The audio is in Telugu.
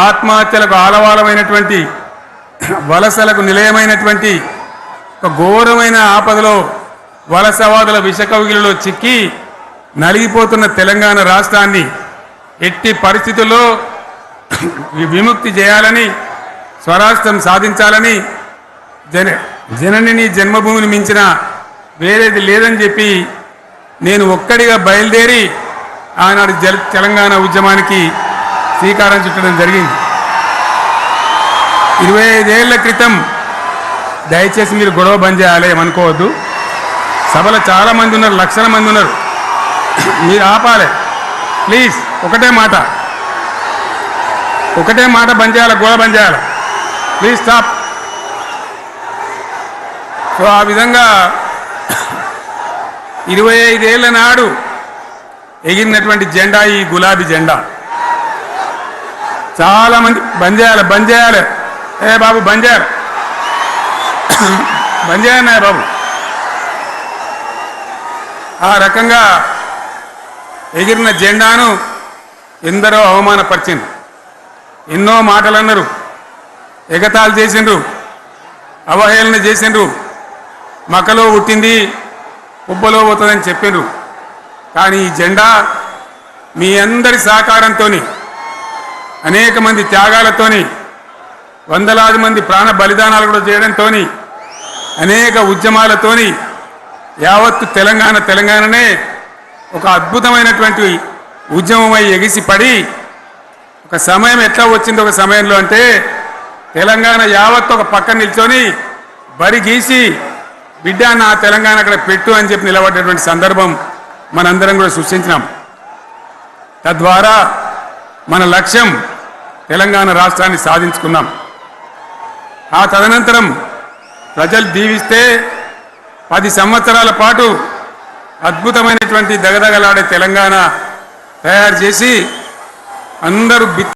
ఆత్మహత్యలకు ఆలవాలమైనటువంటి వలసలకు నిలయమైనటువంటి ఒక ఘోరమైన ఆపదలో వలసవాదుల విషకవిగిలిలో చిక్కి నలిగిపోతున్న తెలంగాణ రాష్ట్రాన్ని ఎట్టి పరిస్థితుల్లో విముక్తి చేయాలని స్వరాష్ట్రం సాధించాలని జన జననిని జన్మభూమిని మించిన వేరేది లేదని చెప్పి నేను ఒక్కడిగా బయలుదేరి ఆనాడు జల తెలంగాణ ఉద్యమానికి శ్రీకారం చుట్టడం జరిగింది. ఇరవై ఐదేళ్ళ క్రితం దయచేసి మీరు గొడవ బంద్ చేయాలి ఏమనుకోవద్దు. సభలో చాలా మంది ఉన్నారు లక్షల మంది ఉన్నారు. మీరు ఆపాలి. ప్లీజ్ ఒకటే మాట. ఒకటే మాట బంద్ చేయాలి గొడవ బంద్ చేయాలి. Please stop. సో ఆ విధంగా ఇరవై ఐదేళ్ళ నాడు ఎగిరినటువంటి జెండా ఈ గులాబీ జెండా. చాలా మంది బంద్ చేయాలి బంద్ చేయాలి. ఏ బాబు బంద్ చేయాలి. బంద్ చేయాలన్నా బాబు. ఆ రకంగా ఎగిరిన జెండాను ఎందరో అవమానపరిచిండ్రు. ఎన్నో మాటలు అన్నారు ఎగతాళి చేసిండ్రు. అవహేళన చేసిండ్రు. మకలో పుట్టింది ఉబ్బలో పోతుందని చెప్పిండ్రు. కానీ ఈ జెండా మీ అందరి సహకారంతో అనేక మంది త్యాగాలతోని వందలాది మంది ప్రాణ బలిదానాలు కూడా చేయడంతో అనేక ఉద్యమాలతోని యావత్తు తెలంగాణ తెలంగాణనే ఒక అద్భుతమైనటువంటి ఉద్యమమై ఎగిసిపడి ఒక సమయం ఎట్లా వచ్చింది ఒక సమయంలో అంటే తెలంగాణ యావత్తు ఒక పక్కన నిల్చొని బరి గీసి బిడ్డ నా తెలంగాణ అక్కడ పెట్టు అని చెప్పి నిలబడ్డటువంటి సందర్భం మనందరం కూడా సృష్టించినాం. తద్వారా మన లక్ష్యం తెలంగాణ రాష్ట్రాన్ని సాధించుకున్నాం. ఆ తదనంతరం ప్రజలు దీవిస్తే పది సంవత్సరాల పాటు అద్భుతమైనటువంటి దగదగలాడే తెలంగాణ తయారు చేసి అందరూ బిత్